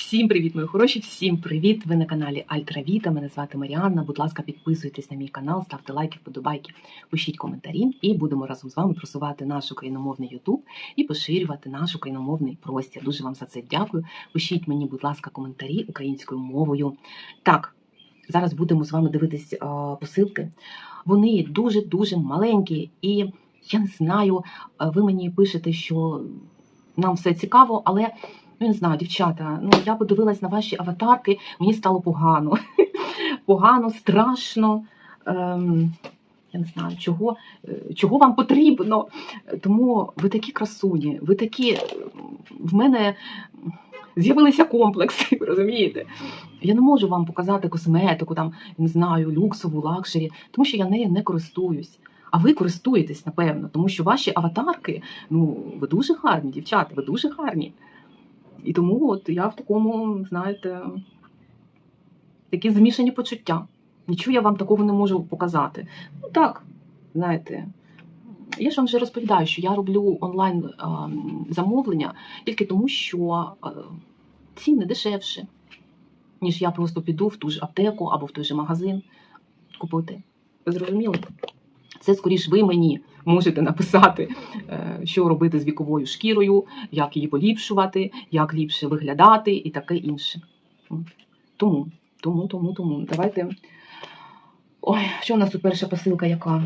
Всім привіт, мої хороші! Всім привіт! Ви на каналі Альтравіта. Мене звати Маріанна. Будь ласка, підписуйтесь на мій канал, ставте лайки, вподобайки, пишіть коментарі, і будемо разом з вами просувати наш україномовний Ютуб і поширювати наш україномовний простір. Дуже вам за це дякую. Пишіть мені, будь ласка, коментарі українською мовою. Так, зараз будемо з вами дивитись посилки. Вони дуже дуже маленькі, і я не знаю. Ви мені пишете, що нам все цікаво, але. Ну, не знаю, дівчата, ну я подивилась на ваші аватарки, мені стало погано. погано, страшно. Ем, я не знаю, чого, е, чого вам потрібно. Тому ви такі красуні, ви такі. В мене з'явилися комплекси, розумієте? Я не можу вам показати косметику, там, не знаю, люксову, лакшері, тому що я нею не користуюсь. А ви користуєтесь, напевно, тому що ваші аватарки, ну, ви дуже гарні, дівчата, ви дуже гарні. І тому от я в такому, знаєте, такі змішані почуття. Нічого я вам такого не можу показати. Ну так, знаєте, я ж вам вже розповідаю, що я роблю онлайн замовлення тільки тому, що ціни дешевші, ніж я просто піду в ту ж аптеку або в той же магазин купити. Ви зрозуміли? Це скоріш ви мені можете написати, е, що робити з віковою шкірою, як її поліпшувати, як ліпше виглядати і таке інше. Тому, тому, тому, тому. Давайте. Ой, що у нас тут перша посилка яка?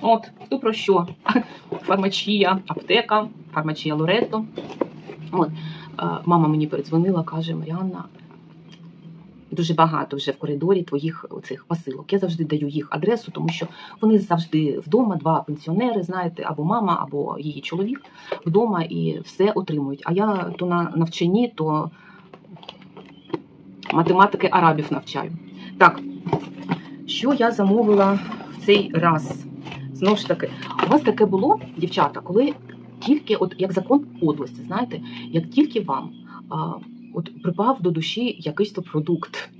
От, то про що? Фармачія, аптека, фармачія Лоретто. От, е, мама мені передзвонила, каже, Маріанна, дуже багато вже в коридорі твоїх цих посилок. Я завжди даю їх адресу, тому що вони завжди вдома, два пенсіонери, знаєте, або мама, або її чоловік вдома і все отримують. А я то на навчанні, то математики арабів навчаю. Так, що я замовила в цей раз? Знову ж таки, у вас таке було, дівчата, коли тільки, от як закон подлості, знаєте, як тільки вам от припав до душі якийсь то продукт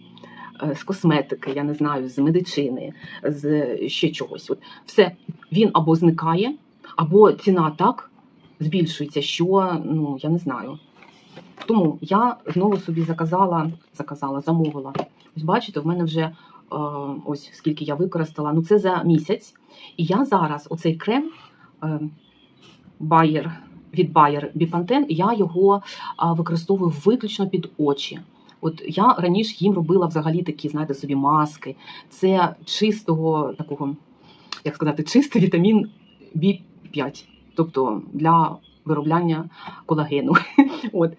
е, з косметики, я не знаю, з медицини, з ще чогось. От все, він або зникає, або ціна так збільшується, що ну я не знаю. Тому я знову собі заказала, заказала, замовила. Ось бачите, в мене вже е, ось скільки я використала. Ну це за місяць. І я зараз оцей крем е, Bayer, від Bayer Bipanthen, я його використовую виключно під очі. От я раніше їм робила взагалі такі, знаєте, собі маски. Це чистого такого, як сказати, чистий вітамін B5, тобто для виробляння колагену. От.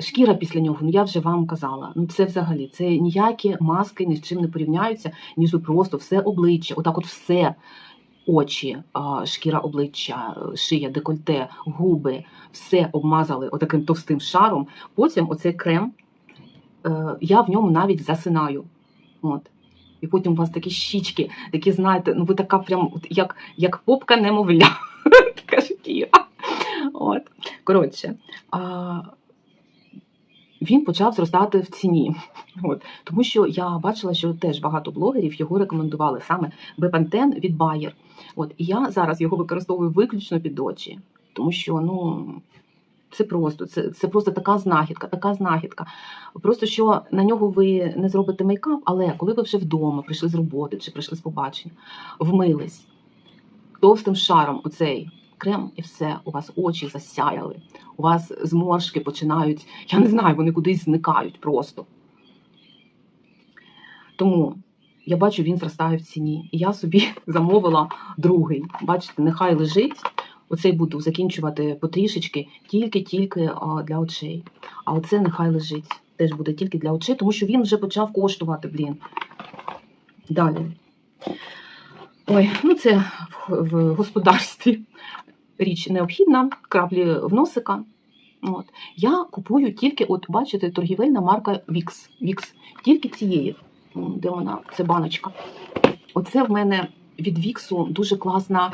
Шкіра після нього, ну я вже вам казала. Ну це взагалі це ніякі маски ні з чим не порівняються, ніж ви просто все обличчя, отак, от все очі, шкіра обличчя, шия, декольте, губи, все обмазали отаким товстим шаром. Потім оцей крем, е, я в ньому навіть засинаю. От. І потім у вас такі щічки, такі, знаєте, ну ви така прям як, як попка немовля. Така шкіра. От. Коротше. А, він почав зростати в ціні. От. Тому що я бачила, що теж багато блогерів його рекомендували саме Бепантен від Bayer. От. І я зараз його використовую виключно під очі, тому що ну. Це просто, це, це просто така знахідка, така знахідка. Просто що на нього ви не зробите мейкап, але коли ви вже вдома прийшли з роботи чи прийшли з побачення, вмились товстим шаром оцей крем, і все, у вас очі засяяли, у вас зморшки починають, я не знаю, вони кудись зникають просто. Тому я бачу, він зростає в ціні. І я собі замовила другий. Бачите, нехай лежить. Оцей буду закінчувати потрішечки тільки-тільки для очей. А оце нехай лежить. Теж буде тільки для очей, тому що він вже почав коштувати, блін. Далі. Ой, ну це в, господарстві річ необхідна, краплі в носика. От. Я купую тільки, от бачите, торгівельна марка Вікс. Вікс. Тільки цієї. Де вона? Це баночка. Оце в мене від Віксу дуже класна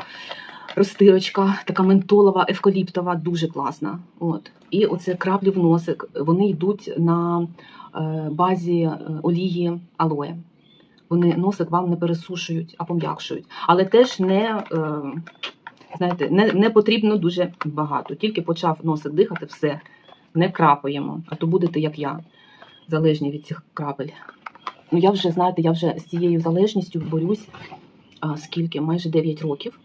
розтирочка, така ментолова, евкаліптова, дуже класна. От. І оце краплі в носик. Вони йдуть на е, базі е, олії алоє. Вони носик вам не пересушують, а пом'якшують. Але теж не. Е, Знаєте, не, не потрібно дуже багато. Тільки почав носик дихати, все. не крапаємо, а то будете як я, залежні від цих крапель. Ну я вже, знаєте, я вже з цією залежністю борюсь а, скільки? Майже 9 років.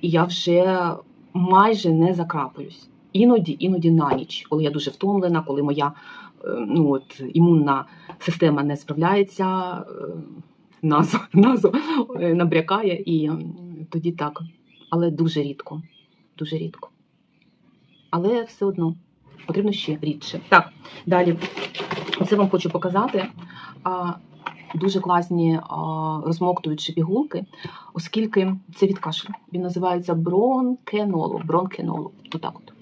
І я вже майже не закрапаюсь. Іноді, іноді на ніч, коли я дуже втомлена, коли моя е, ну, от, імунна система не справляється, е, назу, назу е, набрякає, і тоді так. Але дуже рідко. Дуже рідко. Але все одно потрібно ще рідше. Так, далі. Це вам хочу показати. Дуже класні розмоктуючі пігулки, оскільки це від кашлю. Він називається бронкенолу. Бронкенолу. Отак от.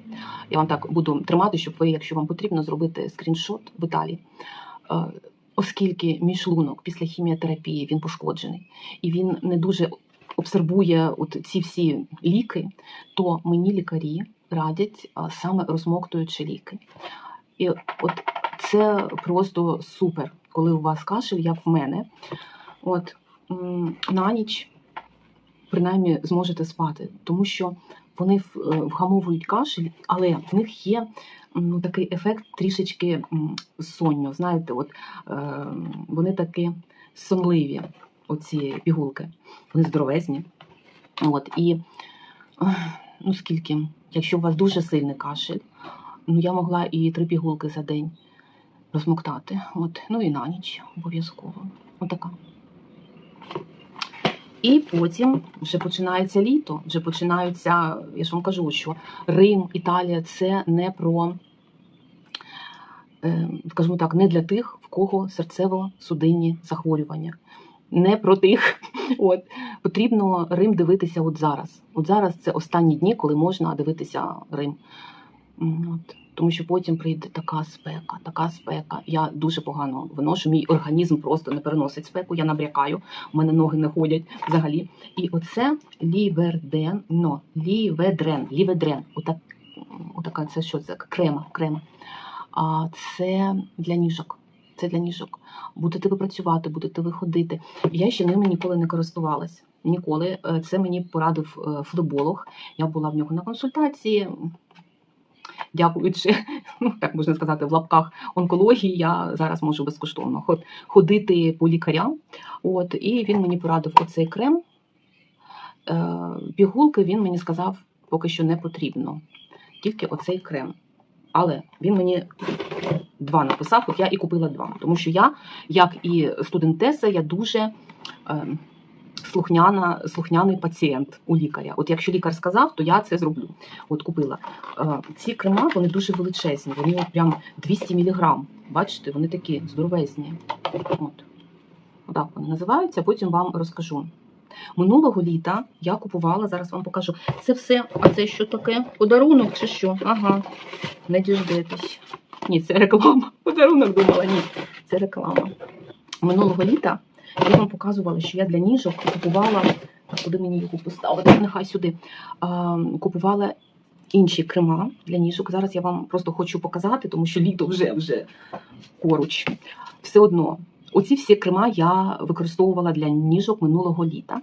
Я вам так буду тримати, щоб ви, якщо вам потрібно, зробити скріншот в Італії. Оскільки мій шлунок після хіміотерапії він пошкоджений і він не дуже обсервує от ці всі ліки, то мені лікарі радять саме розмоктуючі ліки. І от це просто супер, коли у вас кашель, як в мене. От на ніч принаймні зможете спати, тому що вони е, вгамовують кашель, але в них є ну, такий ефект трішечки сонню. Знаєте, от е, вони такі сонливі, оці пігулки, вони здоровезні. От, і ну скільки, якщо у вас дуже сильний кашель, ну я могла і три пігулки за день розмоктати. От, ну і на ніч обов'язково. Отака. І потім вже починається літо, вже починаються, я ж вам кажу, що Рим, Італія це не про, е, скажімо так, не для тих, в кого серцево-судинні захворювання. Не про тих. От потрібно Рим дивитися от зараз. От зараз це останні дні, коли можна дивитися Рим. От. Тому що потім прийде така спека, така спека. Я дуже погано виношу. Мій організм просто не переносить спеку. Я набрякаю, у мене ноги не ходять взагалі. І оце ліверден, но ліведрен, ліведрен. Отак, отака це що це? Крема, крема. А це для ніжок. Це для ніжок. Будете ви працювати, будете ви ходити. Я ще ними ніколи не користувалась. Ніколи. Е, Це мені порадив е, флеболог. Я була в нього на консультації. Дякуючи, ну так можна сказати, в лапках онкології, я зараз можу безкоштовно ходити по лікарям. От, і він мені порадив оцей крем. Е, Пігулки він мені сказав, поки що не потрібно. Тільки оцей крем. Але він мені два написав, от я і купила два. Тому що я, як і студентеса, я дуже е, слухняна, слухняний пацієнт у лікаря. От якщо лікар сказав, то я це зроблю. От купила. Е, ці крема вони дуже величезні, вони от прям 200 мг. Бачите, вони такі здоровезні. От. Отак вони називаються, потім вам розкажу. Минулого літа я купувала, зараз вам покажу. Це все, а це що таке? Подарунок чи що? Ага, не діждетесь. Ні, це реклама. Подарунок думала, ні, це реклама. Минулого літа я вам показувала, що я для ніжок купувала, так, куди мені його поставити, нехай сюди. А, купувала інші крема для ніжок. Зараз я вам просто хочу показати, тому що літо вже вже поруч. Все одно, оці всі крема я використовувала для ніжок минулого літа.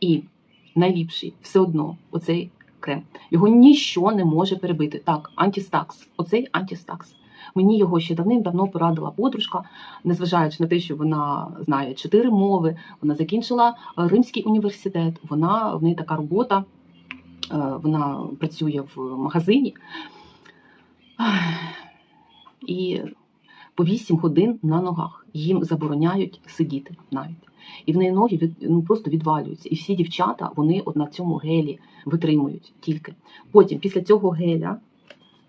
І найліпший все одно оцей крем. Його ніщо не може перебити. Так, антистакс. Оцей антистакс. Мені його ще давним-давно порадила подружка, незважаючи на те, що вона знає чотири мови, вона закінчила е, Римський університет, вона в неї така робота, е, вона працює в магазині. І по 8 годин на ногах їм забороняють сидіти навіть. І в неї ноги від, ну, просто відвалюються. І всі дівчата вони от на цьому гелі витримують тільки. Потім, після цього геля,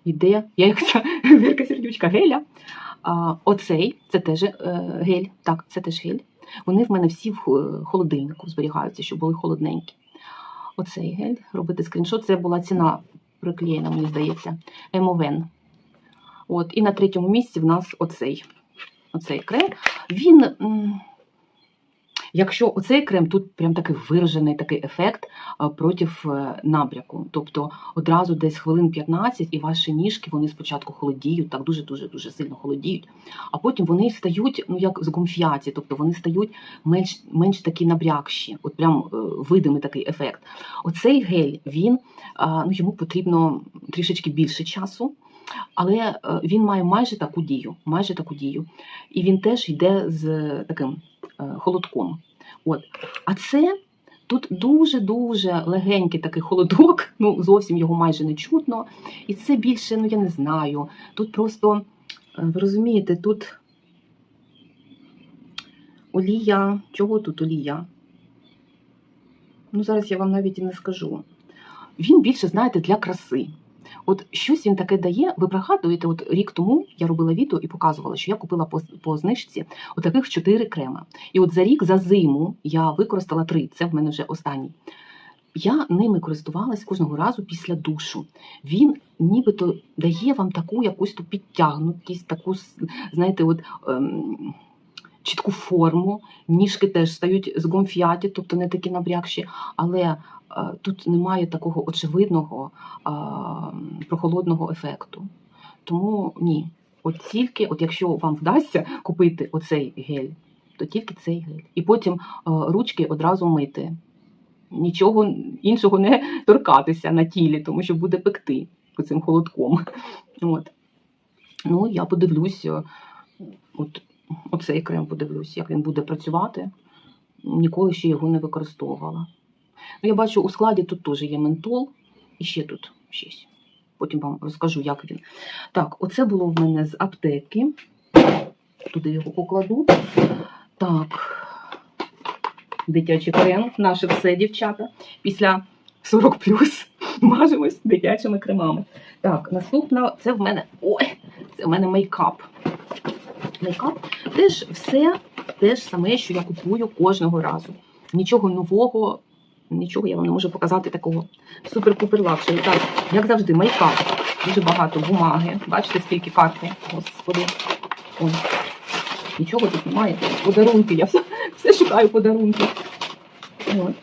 йде, я як ця Вірка сердючка геля. А, оцей це теж е, гель. Так, це теж гель. Вони в мене всі в холодильнику зберігаються, щоб були холодненькі. Оцей гель, робити скріншот. Це була ціна приклеєна, мені здається, Емовен. От, і на третьому місці в нас оцей, оцей крем. Він. Якщо оцей крем, тут прям такий виражений такий ефект проти е, набряку. Тобто одразу десь хвилин 15 і ваші ніжки вони спочатку холодіють, так дуже-дуже дуже сильно холодіють, а потім вони стають ну як згумф'яті, тобто вони стають менш, менш такі набрякші, от прям е, видимий такий ефект. Оцей гель, він ну йому потрібно трішечки більше часу. Але е, він має майже таку дію. Майже таку дію. І він теж йде з таким е, холодком. От. А це тут дуже-дуже легенький такий холодок, ну зовсім його майже не чутно. І це більше, ну я не знаю. Тут просто, е, ви розумієте, тут олія. Чого тут олія? Ну, зараз я вам навіть і не скажу. Він більше, знаєте, для краси. От щось він таке дає. Ви пригадуєте, от рік тому я робила відео і показувала, що я купила по, по знижці отаких чотири крема. І от за рік, за зиму, я використала три. Це в мене вже останній. Я ними користувалась кожного разу після душу. Він нібито дає вам таку якусь ту підтягнутість, таку, знаєте, от. Ем, Чітку форму, ніжки теж стають згомфяті, тобто не такі набрякші, але тут немає такого очевидного е, прохолодного ефекту. Тому ні. От тільки, от якщо вам вдасться купити оцей гель, то тільки цей гель. І потім е, ручки одразу мити. Нічого іншого не торкатися на тілі, тому що буде пекти цим холодком. От. Ну, я подивлюсь, е, от, оцей крем подивлюсь, як він буде працювати. Ніколи ще його не використовувала. Ну, я бачу, у складі тут теж є ментол, і ще тут щось. Потім вам розкажу, як він. Так, оце було в мене з аптеки. Туди його покладу. Так, дитячий крем, наше все, дівчата. Після 40 плюс мажемось дитячими кремами. Так, наступна, це в мене. Ой, це в мене мейкап. Мейкап теж все те ж саме, що я купую кожного разу. Нічого нового, нічого я вам не можу показати такого супер-пупер лакшері. Так, як завжди, мейкап. Дуже багато бумаги. Бачите, скільки карти? Господи. Ой. Нічого тут немає. Подарунки. Я все, все шукаю подарунки. От.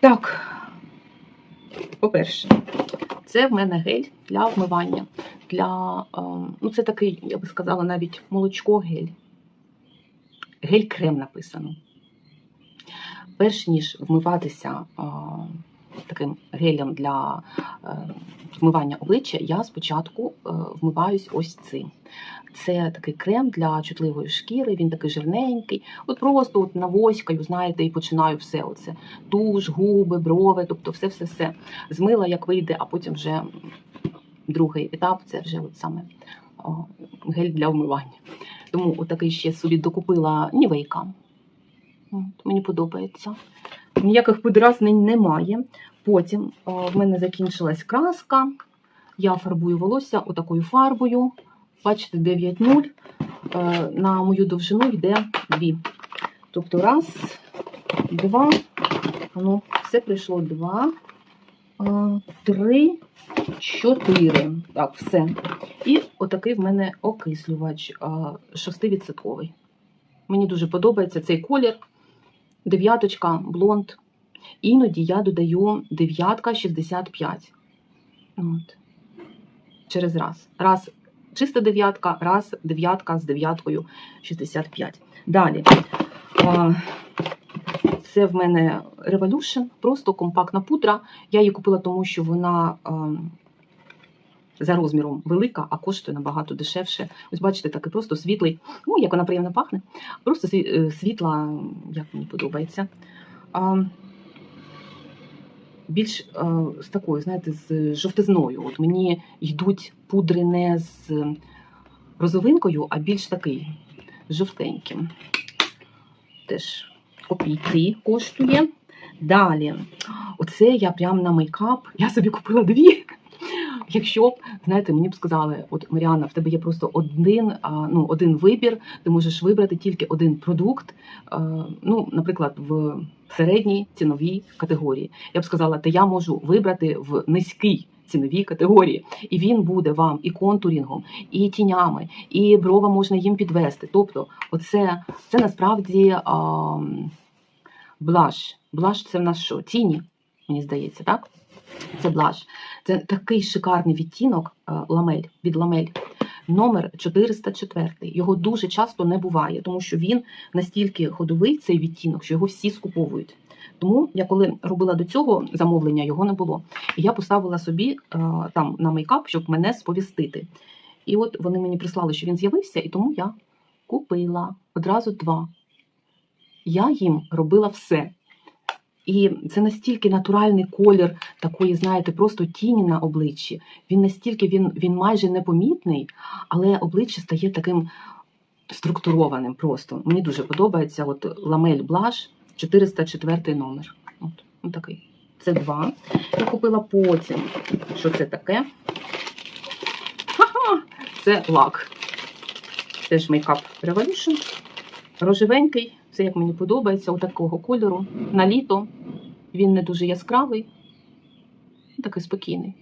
Так. По-перше, це в мене гель для вмивання. Для, е, ну, це такий, я би сказала, навіть молочко-гель. Гель-крем написано. Перш ніж вмиватися е, таким гелем для е, вмивання обличчя, я спочатку е, вмиваюсь ось цим. Це такий крем для чутливої шкіри, він такий жирненький. От просто от навоськаю, знаєте, і починаю все. Оце туш, губи, брови, тобто все-все-все змила, як вийде, а потім вже другий етап це вже от саме гель для вмивання. Тому отакий ще собі докупила нівейка. Мені подобається. Ніяких подразнень немає. Потім о, в мене закінчилась краска. Я фарбую волосся отакою фарбою. Бачите, 9,0. Е, На мою довжину йде дві. Тобто раз, два. Ну, все прийшло два, е, три, чотири. Так, все. І отакий в мене окислювач 6%. Мені дуже подобається цей колір. Дев'яточка, блонд. Іноді я додаю дев'ятка 65. От. Через раз. Раз чиста дев'ятка, раз дев'ятка з дев'яткою 65. Далі. Це в мене Revolution, просто компактна пудра. Я її купила, тому що вона а, за розміром велика, а коштує набагато дешевше. Ось бачите, такий просто світлий. Ну, як вона приємно пахне. Просто е, світла, як мені подобається. А, більш е, з такою, знаєте, з жовтизною. От мені йдуть пудри не з розовинкою, а більш такий жовтеньким. Теж копійки коштує. Далі, оце я прям на мейкап. Я собі купила дві. Якщо б, знаєте, мені б сказали, от Маріана, в тебе є просто один, ну, один вибір, ти можеш вибрати тільки один продукт, ну, наприклад, в середній ціновій категорії. Я б сказала, та я можу вибрати в низькій ціновій категорії, і він буде вам і контурінгом, і тінями, і брова можна їм підвести. Тобто, оце це насправді а, блаш. Блаш це в нас що? Тіні, мені здається, так? Це блаш. Це такий шикарний відтінок е, ламель від ламель. Номер 404. Його дуже часто не буває, тому що він настільки ходовий, цей відтінок, що його всі скуповують. Тому я коли робила до цього замовлення, його не було. І я поставила собі е, там на мейкап, щоб мене сповістити. І от вони мені прислали, що він з'явився, і тому я купила одразу два. Я їм робила все. І це настільки натуральний колір такої, знаєте, просто тіні на обличчі. Він настільки він, він майже непомітний, але обличчя стає таким структурованим просто. Мені дуже подобається. От ламель блаш 404 номер. От, от такий. Це два. Я купила потім. Що це таке? Ха-ха! Це лак. Теж Makeup Revolution. Рожевенький, все як мені подобається, отакого кольору. На літо. Він не дуже яскравий, такий спокійний.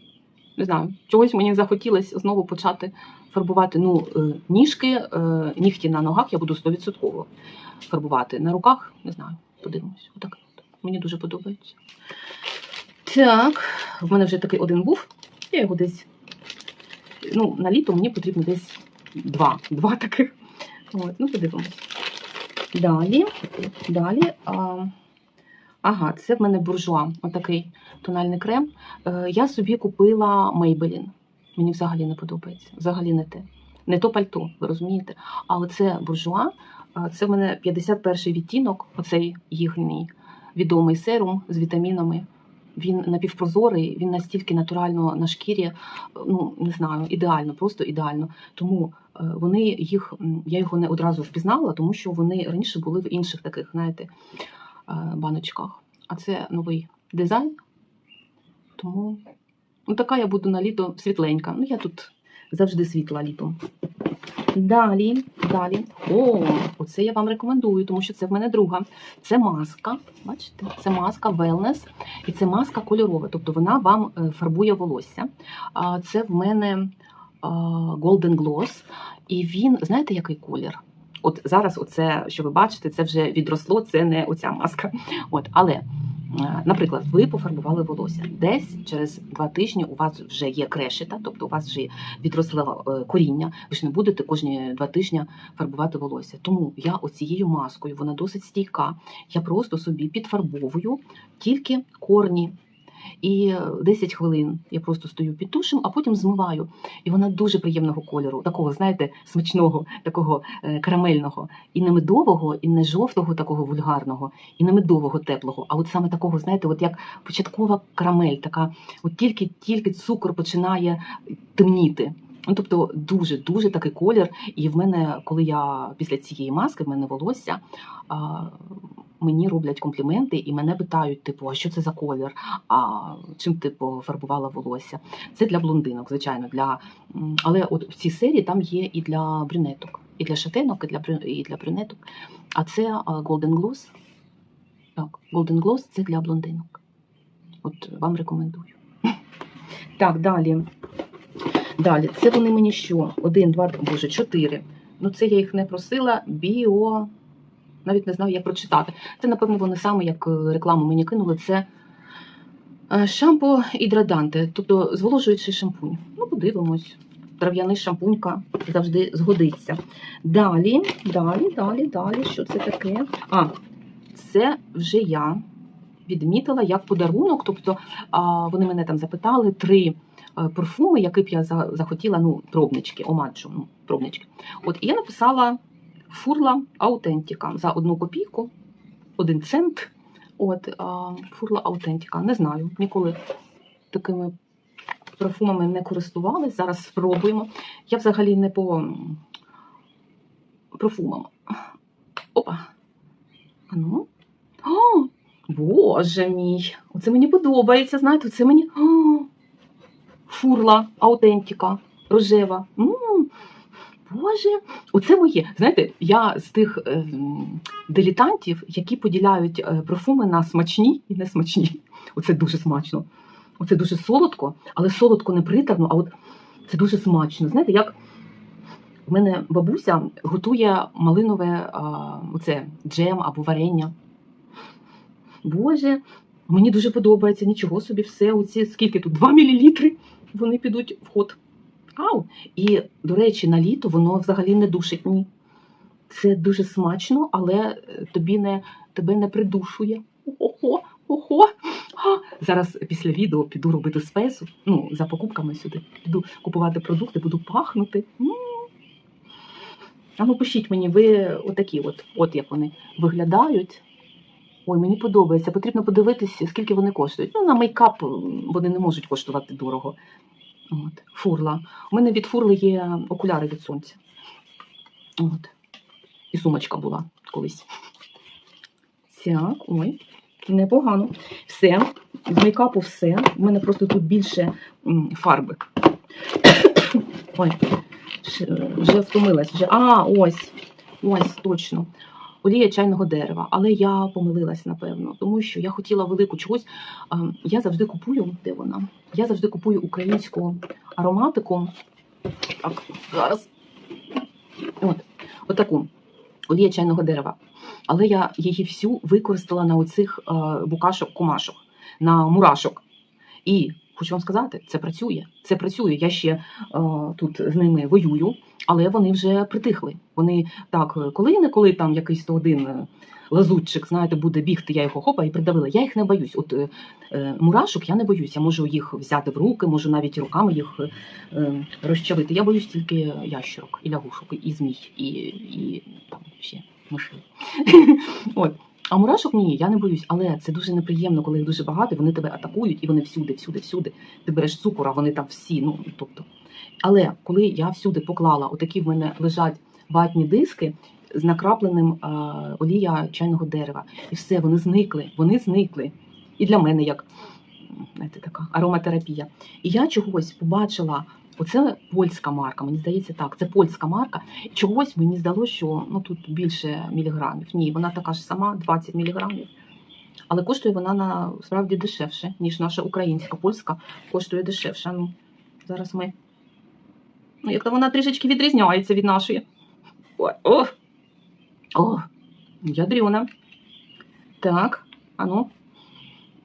Не знаю, чогось мені захотілося знову почати фарбувати. Ну, е, ніжки, е, нігті на ногах я буду 100% фарбувати. На руках, не знаю, подивимось. Отак. Мені дуже подобається. Так, в мене вже такий один був. Я його десь. Ну, на літо мені потрібно десь два. Два таких. От, ну, подивимось. Далі, далі. Ага, це в мене буржуа, отакий тональний крем. Е, я собі купила Maybelline. Мені взагалі не подобається. Взагалі не те. Не то пальто, ви розумієте? А оце буржуа, це в мене 51 відтінок, оцей їхній відомий серум з вітамінами. Він напівпрозорий, він настільки натурально на шкірі, ну не знаю, ідеально, просто ідеально. Тому е, вони їх, я його не одразу впізнала, тому що вони раніше були в інших таких, знаєте, е, баночках. А це новий дизайн. Тому ну, така я буду на літо світленька. Ну, я тут завжди світла літом. Далі, далі. О, оце я вам рекомендую, тому що це в мене друга. Це маска. Бачите, це маска Wellness, і це маска кольорова, тобто вона вам е, фарбує волосся. Це в мене Golden Gloss, і він, знаєте, який колір? От зараз, оце, що ви бачите, це вже відросло, це не оця маска. От, але, наприклад, ви пофарбували волосся. Десь через два тижні у вас вже є крешета, тобто у вас вже відросло е, коріння. Ви ж не будете кожні два тижні фарбувати волосся. Тому я оцією маскою, вона досить стійка. Я просто собі підфарбовую тільки корні. І е, 10 хвилин я просто стою під тушем, а потім змиваю. І вона дуже приємного кольору, такого, знаєте, смачного, такого е, карамельного, і не медового, і не жовтого, такого вульгарного, і не медового теплого. А от саме такого, знаєте, от як початкова карамель, така, от тільки тільки цукор починає темніти. Ну, тобто дуже дуже такий колір. І в мене, коли я після цієї маски, в мене волосся. А, Мені роблять компліменти і мене питають, типу, а що це за колір? А чим ти пофарбувала волосся? Це для блондинок, звичайно. Для... Але от в цій серії там є і для брюнеток, і для шатенок, і для, і для брюнеток. А це Golden Gloss. Так, Golden Gloss це для блондинок. От вам рекомендую. Так, далі. Далі, це вони мені що? Один, два, боже, чотири. Ну, це я їх не просила. Біо. Навіть не знаю, як прочитати. Це, напевно, вони саме як е, рекламу мені кинули. Це е, шампо гідраданте, тобто зволожуючий шампунь. Ну, подивимось. Трав'яний шампунька завжди згодиться. Далі, далі, далі, далі. Що це таке? А, це вже я відмітила як подарунок. Тобто вони мене там запитали три е, парфуми, які б я захотіла, ну, пробнички, омаджу, ну, пробнички. От і я написала фурла аутентіка за одну копійку, один цент. От фурла аутентіка. Не знаю, ніколи такими парфумами не користувалась. Зараз спробуємо. Я взагалі не по парфумам. Опа. А ну. О, Боже мій! Оце мені подобається. Знаєте, це мені. О, фурла аутентіка, рожева. М, Боже, оце моє. Знаєте, я з тих е, м, дилетантів, які поділяють е, парфуми на смачні і несмачні. Оце дуже смачно. Оце дуже солодко, але солодко не приторно, а от це дуже смачно. Знаєте, як в мене бабуся готує малинове а, оце, джем або варення. Боже, мені дуже подобається, нічого собі, все, оці скільки тут? 2 мл вони підуть в ход. Ау! І, до речі, на літо воно взагалі не душить. Ні. Це дуже смачно, але е, тобі не, тебе не придушує. Ого, ого. А, Зараз після відео піду робити спесу. Ну, за покупками сюди. Піду купувати продукти, буду пахнути. А ну пишіть мені, ви отакі, от, от як вони виглядають. Ой, мені подобається. Потрібно подивитися, скільки вони коштують. Ну, на мейкап вони не можуть коштувати дорого. От, фурла. У мене від фурли є окуляри від сонця. От. І сумочка була колись. Так, ой, непогано. Все, з мейкапу все. У мене просто тут більше фарби. Ой, вже втомилась. Вже. А, ось, ось, точно. Олія чайного дерева. Але я помилилась, напевно, тому що я хотіла велику чогось. Я завжди купую, де вона? Я завжди купую українську ароматику. Так, зараз. От, отаку. Олія чайного дерева. Але я її всю використала на оцих е, букашок кумашок, на мурашок. І хочу вам сказати, це працює. Це працює. Я ще е, тут з ними воюю, але вони вже притихли. Вони так, коли не коли там якийсь то один е, лазутчик, знаєте, буде бігти, я його хопа і придавила. Я їх не боюсь. От е, е, мурашок я не боюсь. Я можу їх взяти в руки, можу навіть руками їх е, е, розчавити. Я боюсь тільки ящерок і лягушок, і змій, і, і там ще мишей. А мурашок ні, я не боюсь, але це дуже неприємно, коли їх дуже багато, вони тебе атакують, і вони всюди, всюди, всюди. Ти береш цукор, а вони там всі. Ну тобто. Але коли я всюди поклала, отакі в мене лежать ватні диски з накрапленим е, олія чайного дерева, і все, вони зникли, вони зникли. І для мене як знаєте, така ароматерапія. І я чогось побачила. Оце польська марка, мені здається, так. Це польська марка. Чогось мені здалося, що ну тут більше міліграмів. Ні, вона така ж сама, 20 міліграмів. Але коштує вона насправді дешевше, ніж наша українська, польська коштує дешевше. Ну, зараз ми. Ну, як то вона трішечки відрізняється від нашої. Ой, о! О! Ядрюна. Так, а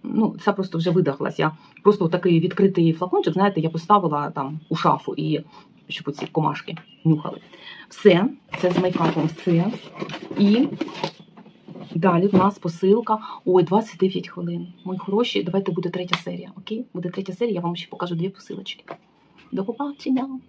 ну. Це просто вже видохлась. Я просто такий відкритий флакончик, знаєте, я поставила там у шафу і щоб оці комашки нюхали. Все, це з мейкапом все. І далі в нас посилка. Ой, 29 хвилин. Мої хороші, давайте буде третя серія. Окей? Буде третя серія, я вам ще покажу дві посилочки. До побачення!